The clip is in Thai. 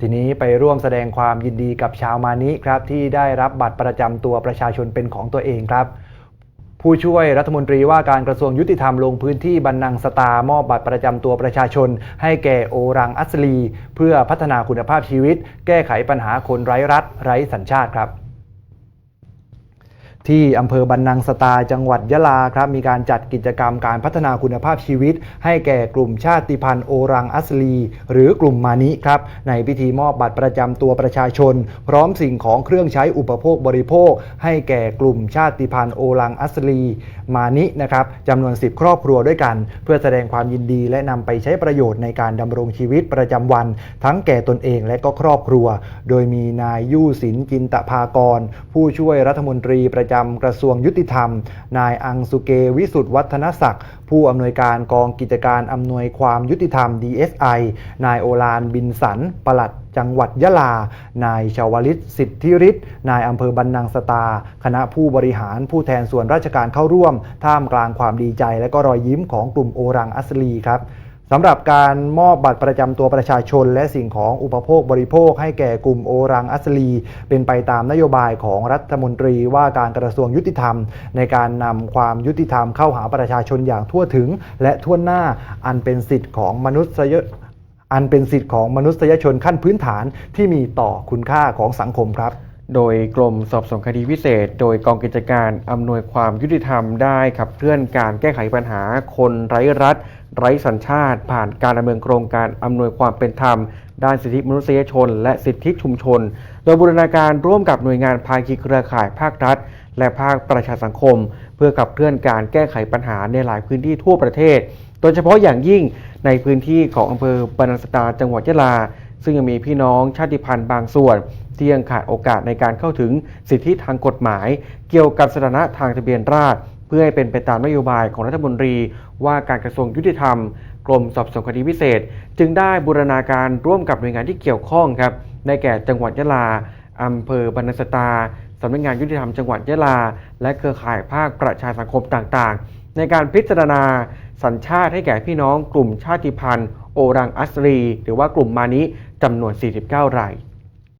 ทีนี้ไปร่วมแสดงความยินดีกับชาวมานิครับที่ได้รับบัตรประจำตัวประชาชนเป็นของตัวเองครับผู้ช่วยรัฐมนตรีว่าการกระทรวงยุติธรรมลงพื้นที่บรรนังสตามอบบัตรประจำตัวประชาชน ให้แก่โอรังอัสลี เพื่อพัฒนาคุณภาพชีวิต แก้ไขปัญหาคนไร้รัฐไร้สัญชาติครับ ที่อำเภอบันนังสตาจังหวัดยะลาครับมีการจัดกิจกรรมการพัฒนาคุณภาพชีวิต ให้แก่กลุ่มชาติพันธุ์โอรังอัสลี หรือกลุ่มมานิครับในพิธีมอบบัตรประจำตัวประชาชน พร้อมสิ่งของเครื่องใช้อุปโภคบริโภค ให้แก่กลุ่มชาติพันธุ์โอรังอัสลี มานินะครับจำนวน 10 ครอบครัวด้วยกัน เพื่อแสดงความยินดีและนำไปใช้ประโยชน์ในการดำรงชีวิตประจำวัน ทั้งแก่ตนเองและก็ครอบครัว โดยมีนายยู่สินจินตภากร ผู้ช่วยรัฐมนตรีประจำกระทรวงยุติธรรม นายอังสุเกวิสุทธวัฒนศักดิ์ ผู้อำนวยการกองกิจการอำนวยความยุติธรรม DSI นายโอลานบินสันปลัดจังหวัดยะลา นายชาวลิตสิทธิฤทธิ์ นายอำเภอบันนังสตา คณะผู้บริหารผู้แทนส่วนราชการเข้าร่วม ท่ามกลางความดีใจและก็รอยยิ้มของกลุ่มโอรังอัสลีครับ สำหรับการมอบบัตรประจำตัวประชาชน และสิ่งของอุปโภคบริโภค ให้แก่กลุ่มโอรังอัสลี เป็นไปตามนโยบายของรัฐมนตรีว่าการกระทรวงยุติธรรม ในการนำความยุติธรรมเข้าหาประชาชนอย่างทั่วถึง และทั่วหน้าอันเป็นสิทธิ์ของมนุษยอันเป็นสิทธิ์ของมนุษยชนขั้นพื้นฐานที่มีต่อคุณค่าของสังคมครับ โดยกรมสอบสวนคดีพิเศษ โดยกองกิจการอำนวยความยุติธรรมได้ขับเคลื่อนการแก้ไขปัญหาคนไร้รัฐ ไร้สัญชาติ ผ่านการดำเนินโครงการอำนวยความเป็นธรรม ด้านสิทธิมนุษยชน และสิทธิชุมชน โดยบูรณาการร่วมกับหน่วยงานภาคีเครือข่ายภาครัฐ และภาคประชาสังคม เพื่อขับเคลื่อนการแก้ไขปัญหาในหลายพื้นที่ทั่วประเทศ โดยเฉพาะอย่างยิ่งในพื้นที่ของอำเภอปานันสตาจังหวัดยะลา ซึ่งยังมีพี่น้องชาติพันธุ์บางส่วน ที่ยังขาดโอกาสในการเข้าถึงสิทธิทางกฎหมาย เกี่ยวกับสถานะทางทะเบียนราษฎรเพื่อให้เป็นไปตามนโยบายของรัฐมนตรี ว่าการกระทรวงยุติธรรม กรมสอบสวนคดีพิเศษ จึงได้บูรณาการร่วมกับหน่วยงานที่เกี่ยวข้องครับในแก่จังหวัดยะลาอำเภอบรรนังสตาสำนักงานยุติธรรมจังหวัดยะลา และเครือข่ายภาคประชาสังคมต่างๆ ในการพิจารณาสัญชาติให้แก่พี่น้องกลุ่มชาติพันธุ์ โอรังอัสรี หรือว่ากลุ่มมานิจำนวน 49 ราย